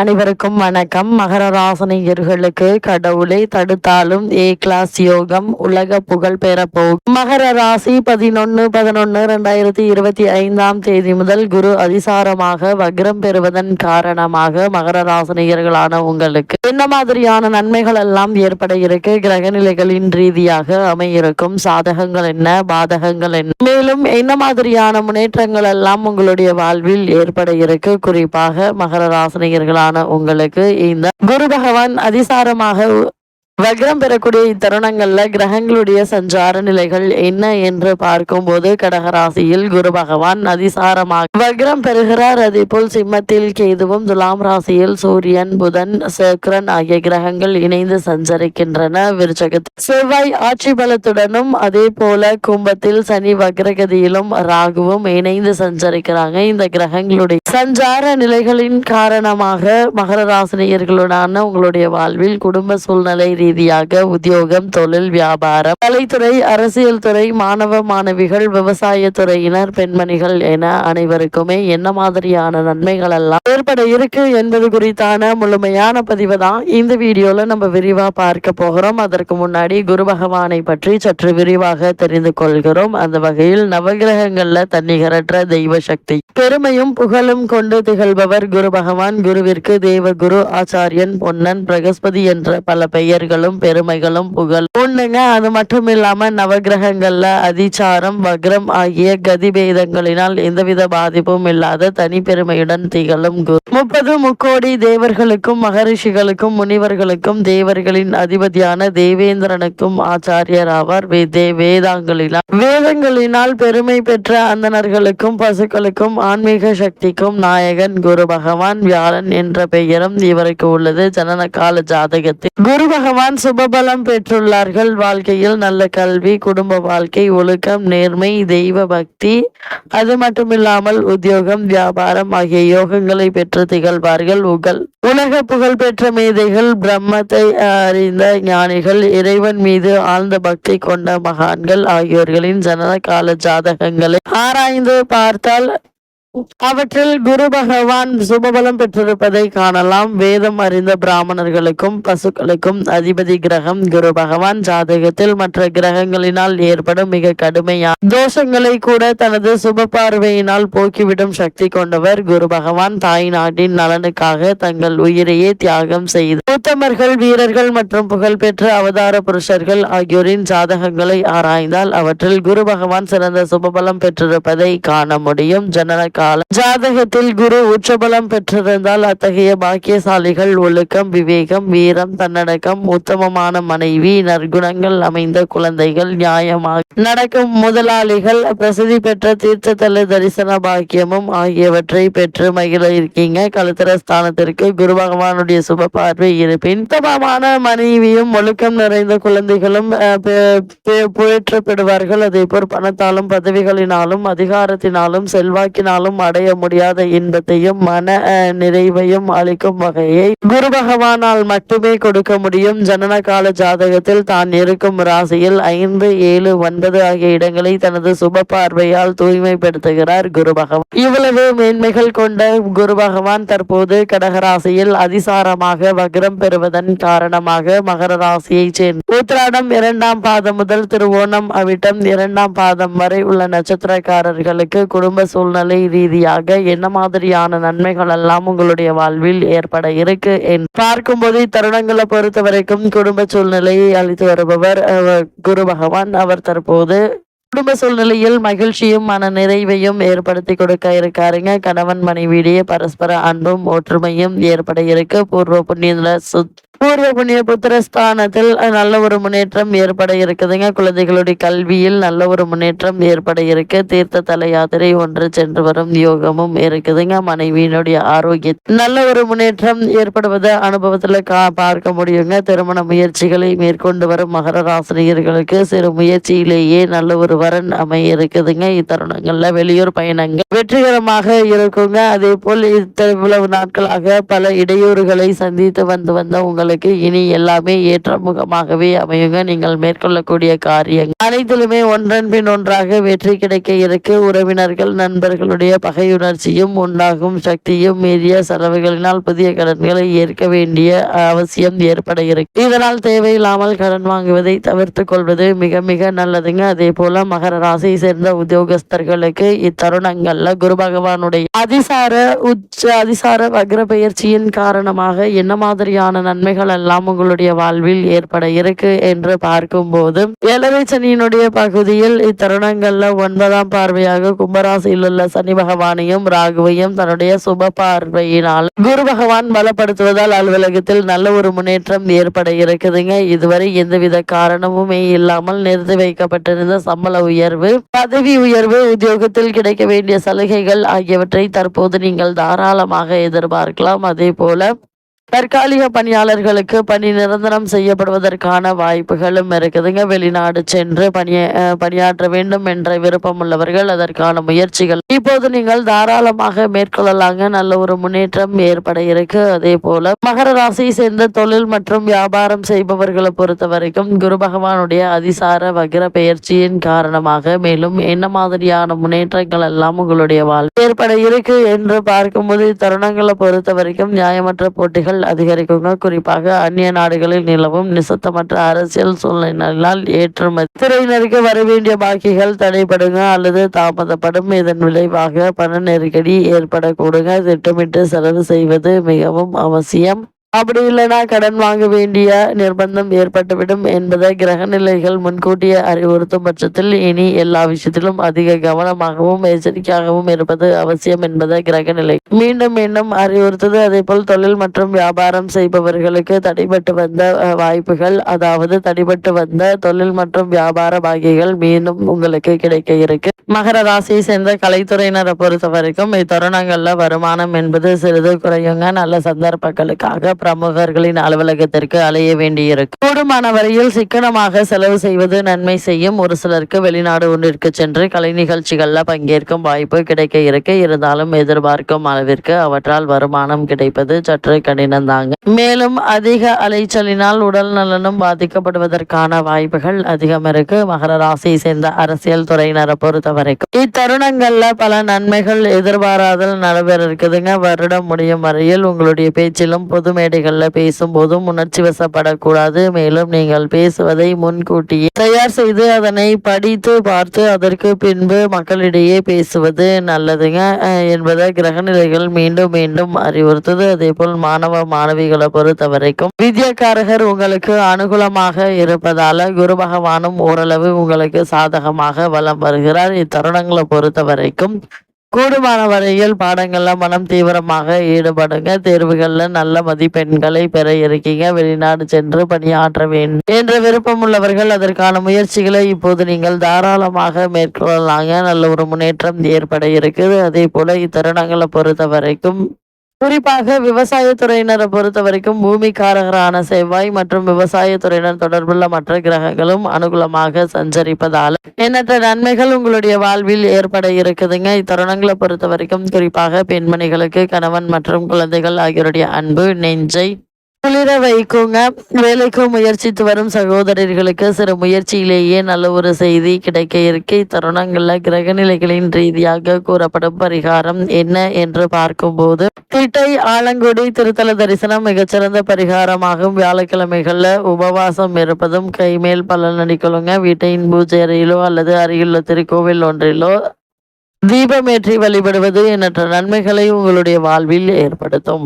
அனைவருக்கும் வணக்கம். மகர ராசனியர்களுக்கு கடவுளை தடுத்தாலும் ஏ கிளாஸ் யோகம் உலக புகழ் பெறப்போகும். மகர ராசி பதினொன்னு பதினொன்னு ரெண்டாயிரத்தி இருபத்தி ஐந்தாம் தேதி முதல் குரு அதிசாரமாக வக்ரம் பெறுவதன் காரணமாக மகர ராசனியர்களான உங்களுக்கு என்ன மாதிரியான நன்மைகள் எல்லாம் ஏற்பட இருக்கு? கிரகநிலைகளின் ரீதியாக அமையிருக்கும். சாதகங்கள் என்ன? பாதகங்கள் என்ன? மேலும் என்ன மாதிரியான முன்னேற்றங்கள் எல்லாம் உங்களுடைய வாழ்வில் ஏற்பட இருக்கு? குறிப்பாக மகர ராசினியர்களான உங்களுக்கு இந்த குரு பகவான் அதிசாரமாக வக்ரம் பெறக்கூடிய இத்தருணங்கள்ல கிரகங்களுடைய சஞ்சார நிலைகள் என்ன என்று பார்க்கும்போது கடகராசியில் குரு பகவான் அதிசாரமாக வக்ரம் பெறுகிறார். அதே போல் சிம்மத்தில் கேதுவும் துலாம் ராசியில் சூரியன் புதன் சுக்கிரன் ஆகிய கிரகங்கள் இணைந்து சஞ்சரிக்கின்றன. விருச்சகத்தில் செவ்வாய் ஆட்சி பலத்துடனும் அதே போல கும்பத்தில் சனி வக்ரகதியிலும் ராகுவும் இணைந்து சஞ்சரிக்கிறாங்க. இந்த கிரகங்களுடைய சஞ்சார நிலைகளின் காரணமாக மகர ராசினியர்களுடனான உங்களுடைய வாழ்வில் குடும்ப சூழ்நிலை ரீதியாக உத்தியோகம் தொழில் வியாபாரம் கலைத்துறை அரசியல் துறை மாணவ மாணவிகள் விவசாய துறையினர் பெண்மணிகள் என அனைவருக்குமே என்ன மாதிரியான நன்மைகள் எல்லாம் ஏற்பட இருக்கு என்பது குறித்தான முழுமையான பதிவு தான் இந்த வீடியோல நம்ம விரிவா பார்க்க போகிறோம். அதற்கு முன்னாடி குரு பகவானை பற்றி சற்று விரிவாக தெரிந்து கொள்கிறோம். அந்த வகையில் நவகிரகங்கள்ல தன்னிகரற்ற தெய்வ சக்தி. பெருமையும் புகழும் கொண்டு திகழ்பவர் குரு பகவான். குருவிற்கு தேவ குரு ஆச்சாரியன் பொன்னன் பிரகஸ்பதி என்ற பல பெயர்கள் பெயர்களும் பெருமைகளும் புகழ் ஒண்ணுங்க அது மட்டும் இல்லாம நவகிரகங்கள்ல அதிச்சாரம் வக்ரம் ஆகிய கதிபேதங்களினால் எந்தவித பாதிப்பும் இல்லாத தனி பெருமையுடன் திகழும் குரு. முப்பது முக்கோடி தேவர்களுக்கும் மகரிஷிகளுக்கும் முனிவர்களுக்கும் தேவர்களின் அதிபதியான தேவேந்திரனுக்கும் ஆச்சாரியர் ஆவார். வேதாங்களினால் வேதங்களினால் பெருமை பெற்ற அந்தணர்களுக்கும் பசுக்களுக்கும் ஆன்மீக சக்திக்கும் நாயகன் குரு பகவான். வியாழன் என்ற பெயரும் இவருக்கு உள்ளது. ஜனன கால ஜாதகத்தில். குரு பகவான் சுபபலம் பெற்றுள்ளார்கள். வாழ்க்கையில் நல்ல கல்வி குடும்ப வாழ்க்கை ஒழுக்கம் நேர்மை தெய்வ பக்தி. அது மட்டுமில்லாமல் உத்தியோகம் வியாபாரம் ஆகிய யோகங்களை பெற்று திகழ்வார்கள். உகல். உலக புகழ் பெற்ற மேதைகள் பிரம்மத்தை அறிந்த ஞானிகள் இறைவன் மீது ஆழ்ந்த பக்தி கொண்ட மகான்கள் ஆகியோர்களின் ஜனன கால ஜாதகங்களை ஆராய்ந்து பார்த்தால் அவற்றில் குரு பகவான் சுபபலம் பெற்றிருப்பதை காணலாம். வேதம் அறிந்த பிராமணர்களுக்கும் பசுக்களுக்கும் அதிபதி கிரகம் குரு பகவான். ஜாதகத்தில் மற்ற கிரகங்களினால் ஏற்படும் மிக கடுமையான தோஷங்களை கூட தனது சுப பார்வையினால் போக்கிவிடும் சக்தி கொண்டவர் குரு பகவான். தாய் நாட்டின் நலனுக்காக தங்கள் உயிரையே தியாகம் செய்து உத்தமர்கள் வீரர்கள் மற்றும் புகழ்பெற்ற அவதார புருஷர்கள் ஆகியோரின் ஜாதகங்களை ஆராய்ந்தால் அவற்றில் குரு பகவான் சிறந்த சுபபலம் பெற்றிருப்பதை காண முடியும். ஜனன காலம் ஜாதகத்தில் குரு உச்சபலம் பெற்றிருந்தால் அத்தகைய பாக்கியசாலிகள் ஒழுக்கம் விவேகம் வீரம் தன்னடக்கம் உத்தமமான மனைவி நற்குணங்கள் அமைந்த குழந்தைகள் நியாயமாக நடக்கும் முதலாளிகள் பிரசித்தி பெற்ற தீர்த்தத்தல தரிசன பாக்கியமும் ஆகியவற்றை பெற்று மகிழ இருக்கீங்க. கழுத்திர ஸ்தானத்திற்கு குரு பகவானுடைய சுப பார்வை இருப்பின் உத்தமமான மனைவியும் ஒழுக்கம் நிறைந்த குழந்தைகளும் புயற்றப்படுவார்கள் அதே போல் பணத்தாலும் பதவிகளினாலும் அதிகாரத்தினாலும் செல்வாக்கினாலும் அடைய முடியாத இன்பத்தையும் மன நிறைவையும் அளிக்கும் வகையை குரு பகவானால் மட்டுமே கொடுக்க முடியும். ஜனன கால ஜாதகத்தில் தான் இருக்கும் ராசியில் ஐந்து ஏழு ஒன்பது ஆகிய இடங்களை தனது சுப பார்வையால் தூய்மைப்படுத்துகிறார் குரு பகவான். இவ்வளவு மேன்மைகள் கொண்ட குரு பகவான் தற்போது கடகராசியில் அதிசாரமாக வக்ரம் பெறுவதன் காரணமாக மகர ராசியை சேர்ந்த உத்திராடம் இரண்டாம் பாதம் முதல் திருவோணம் அவிட்டம் இரண்டாம் பாதம் வரை உள்ள நட்சத்திரக்காரர்களுக்கு குடும்ப சூழ்நிலை ரீ ரீதியாக என்ன மாதிரியான நன்மைகள் எல்லாம் உங்களுடைய வாழ்வில் ஏற்பட இருக்கு பார்க்கும்போது இத்தருணங்களை பொறுத்த வரைக்கும் குடும்ப சூழ்நிலையை அளித்து வருபவர் குரு பகவான் அவர் தற்போது. குடும்ப சூழ்நிலையில் மகிழ்ச்சியும் மன நிறைவையும் ஏற்படுத்தி கொடுக்க இருக்காருங்க. கணவன் மனைவியிடையே பரஸ்பர அன்பும் ஒற்றுமையும் ஏற்பட இருக்கு. பூர்வ புண்ணிய சுத் பூர்வ புண்ணிய புத்திரஸ்தானத்தில் நல்ல ஒரு முன்னேற்றம் ஏற்பட இருக்குதுங்க. குழந்தைகளுடைய கல்வியில் நல்ல ஒரு முன்னேற்றம் ஏற்பட இருக்கு. தீர்த்த தல யாத்திரை ஒன்று சென்று வரும் யோகமும் இருக்குதுங்க. மனைவியினுடைய ஆரோக்கிய நல்ல ஒரு முன்னேற்றம் ஏற்படுவதை அனுபவத்தில் கா பார்க்க முடியுங்க. திருமண முயற்சிகளை மேற்கொண்டு வரும் மகர ராசினியர்களுக்கு சிறு முயற்சியிலேயே நல்ல ஒரு வரன் அமைய இருக்குதுங்க. இத்தருணங்கள்ல வெளியூர் பயணங்கள் வெற்றிகரமாக இருக்குங்க. அதே போல் இத்த- இவ்வளவு நாட்களாக பல இடையூறுகளை சந்தித்து வந்து வந்த உங்களை உங்களுக்கு இனி எல்லாமே ஏற்றமுகமாகவே அமையுங்க. நீங்கள் மேற்கொள்ளக்கூடிய காரியங்கள் அனைத்திலுமே ஒன்றன் பின் ஒன்றாக வெற்றி கிடைக்க இருக்கு. உறவினர்கள் நண்பர்களுடைய பகையுணர்ச்சியும் உண்டாகும். சக்தியும் மீறிய செலவுகளினால் புதிய கடன்களை ஏற்க வேண்டிய அவசியம் ஏற்பட இருக்கு. இதனால் தேவையில்லாமல் கடன் வாங்குவதை தவிர்த்து கொள்வது மிக மிக நல்லதுங்க. அதே போல மகர ராசியை சேர்ந்த உத்தியோகஸ்தர்களுக்கு இத்தருணங்கள்ல குரு பகவானுடைய அதிசார உச்ச அதிசார வக்ர பெயர்ச்சியின் காரணமாக என்ன மாதிரியான நன்மைகள் எல்லாம் உங்களுடைய வாழ்வில் ஏற்பட இருக்கு என்று பார்க்கும்போது ஏழரை சனியினுடைய பகுதியில் இத்தருணங்கள்ல ஒன்பதாம் பார்வையாக கும்பராசியில் உள்ள சனி பகவானையும் ராகுவையும் தன்னுடைய சுப பார்வையினால் குரு பகவான் பலப்படுத்துவதால் அலுவலகத்தில் நல்ல ஒரு முன்னேற்றம் ஏற்பட இருக்குதுங்க. இதுவரை எந்தவித காரணமுமே இல்லாமல் நிறுத்தி வைக்கப்பட்டிருந்த சம்பள உயர்வு பதவி உயர்வு உத்தியோகத்தில் கிடைக்க வேண்டிய சலுகைகள் ஆகியவற்றை தற்போது நீங்கள் தாராளமாக எதிர்பார்க்கலாம். அதே போல தற்காலிக பணியாளர்களுக்கு பணி நிரந்தரம் செய்யப்படுவதற்கான வாய்ப்புகளும் இருக்குதுங்க. வெளிநாடு சென்று பணிய பணியாற்ற வேண்டும் என்ற விருப்பம் உள்ளவர்கள் அதற்கான முயற்சிகள். இப்போது நீங்கள் தாராளமாக மேற்கொள்ளலாங்க. நல்ல ஒரு முன்னேற்றம் ஏற்பட இருக்கு. அதே போல மகர ராசியை சேர்ந்த தொழில் மற்றும் வியாபாரம் செய்பவர்களை பொறுத்த வரைக்கும் குரு பகவானுடைய அதிசார வகிர பெயர்ச்சியின் காரணமாக மேலும் என்ன மாதிரியான முன்னேற்றங்கள் எல்லாம் உங்களுடைய வாழ்வு ஏற்பட இருக்கு என்று பார்க்கும்போது தருணங்களை பொறுத்த வரைக்கும் நியாயமற்ற போட்டிகள் அதிகரிக்குங்க குறிப்பாக அந்நிய நாடுகளில் நிலவும் நிசத்தமற்ற அரசியல் சூழ்நிலையினால் ஏற்றுமதி. துறையினருக்கு வர வேண்டிய பாக்கிகள் தடைபடுங்க அல்லது தாமதப்படும். இதன் விளைவாக பண நெருக்கடி ஏற்படக்கூடுங்க. திட்டமிட்டு செலவு செய்வது மிகவும் அவசியம். அப்படி இல்லைன்னா கடன் வாங்க வேண்டிய நிர்பந்தம் ஏற்பட்டுவிடும் என்பதை கிரக நிலைகள் முன்கூட்டியே அறிவுறுத்தும் பட்சத்தில் இனி எல்லா விஷயத்திலும் அதிக கவனமாகவும் எச்சரிக்கையாகவும் இருப்பது அவசியம் என்பதை கிரக நிலை மீண்டும் மீண்டும் அறிவுறுத்தது. அதே போல் தொழில் மற்றும் வியாபாரம் செய்பவர்களுக்கு தடைபட்டு வந்த வாய்ப்புகள் அதாவது தடைபட்டு வந்த தொழில் மற்றும் வியாபார பாகிகள் மீண்டும் உங்களுக்கு கிடைக்க இருக்கு. மகர ராசியை சேர்ந்த கலைத்துறையினரை பொறுத்த வரைக்கும் இத்தருணங்கள்ல வருமானம் என்பது சிறிது குறையுங்க. நல்ல சந்தர்ப்பங்களுக்காக பிரமுகர்களின் அலுவலகத்திற்கு அலைய வேண்டியிருக்கு. கூடுமான வரையில் சிக்கனமாக செலவு செய்வது நன்மை செய்யும். ஒரு சிலருக்கு வெளிநாடு ஒன்றிற்கு சென்று கலை நிகழ்ச்சிகளில் பங்கேற்கும் வாய்ப்பு கிடைக்க இருக்கு. இருந்தாலும் எதிர்பார்க்கும் அளவிற்கு அவற்றால் வருமானம் கிடைப்பது சற்று கடினம் தாங்க. மேலும் அதிக அலைச்சலினால் உடல் நலனும் பாதிக்கப்படுவதற்கான வாய்ப்புகள் அதிகம் இருக்கு. மகர ராசியை சேர்ந்த அரசியல் துறையினரை பொறுத்த வரைக்கும். இத்தருணங்கள்ல பல நன்மைகள் எதிர்பாராதல் நடைபெற இருக்குதுங்க. வருடம் முடியும் வரையில் உங்களுடைய பேச்சிலும் பொது மேடைகள்ல பேசும்போதும் உணர்ச்சி வசப்படக்கூடாது. மேலும் நீங்கள் பேசுவதை முன்கூட்டியே தயார் செய்து அதனை படித்து பார்த்து அதற்கு பின்பு மக்களிடையே பேசுவது நல்லதுங்க. என்பதை கிரகநிலைகள் மீண்டும் மீண்டும் அறிவுறுத்தது. அதே போல் மாணவ மாணவிகளை பொறுத்த வரைக்கும் வித்யாக்காரகர் உங்களுக்கு அனுகூலமாக இருப்பதால குரு பகவானும் ஓரளவு உங்களுக்கு சாதகமாக வலம் வருகிறார். இத்தருணங்களை பொறுத்த வரைக்கும் கூடுமான வரையில் பாடங்கள்ல மனம் தீவிரமாக ஈடுபடுங்க. தேர்வுகள்ல நல்ல மதிப்பெண்களை பெற இருக்கீங்க. வெளிநாடு சென்று பணியாற்ற வேண்டும் என்ற விருப்பம் உள்ளவர்கள் அதற்கான முயற்சிகளை இப்போது நீங்கள் தாராளமாக மேற்கொள்ளலாங்க. நல்ல ஒரு முன்னேற்றம் ஏற்பட இருக்குது. அதே போல இத்தருணங்களை பொறுத்த வரைக்கும் குறிப்பாக விவசாயத்துறையினரை பொறுத்த வரைக்கும் பூமிக்காரகரான செவ்வாய் மற்றும் விவசாயத்துறையினர் தொடர்புள்ள மற்ற கிரகங்களும் அனுகூலமாக சஞ்சரிப்பதால் எண்ணற்ற நன்மைகள் உங்களுடைய வாழ்வில் ஏற்பட இருக்குதுங்க. இத்தருணங்களை பொறுத்த வரைக்கும் குறிப்பாக பெண்மணிகளுக்கு கணவன் மற்றும் குழந்தைகள் ஆகியோருடைய அன்பு நெஞ்சை குளிர வைக்குங்க. வேலைக்கு முயற்சித்து வரும் சகோதரர்களுக்கு சிறு முயற்சியிலேயே நல்ல ஒரு செய்தி கிடைக்க இருக்கை. தருணங்களில் கிரகநிலைகளின் ரீதியாக கூறப்படும் பரிகாரம் என்ன என்று பார்க்கும்போது திட்டை ஆலங்குடி திருத்தல தரிசனம் மிகச்சிறந்த பரிகாரமாகும். வியாழக்கிழமைகளில் உபவாசம் இருப்பதும் கைமேல் பலன் அடிக்கொள்ளுங்க வீட்டையின் பூஜை அறையிலோ அல்லது அருகிலுள்ள திருக்கோவில் ஒன்றிலோ தீபமேற்றி வழிபடுவது எண்ணற்ற நன்மைகளை உங்களுடைய வாழ்வில் ஏற்படுத்தும்.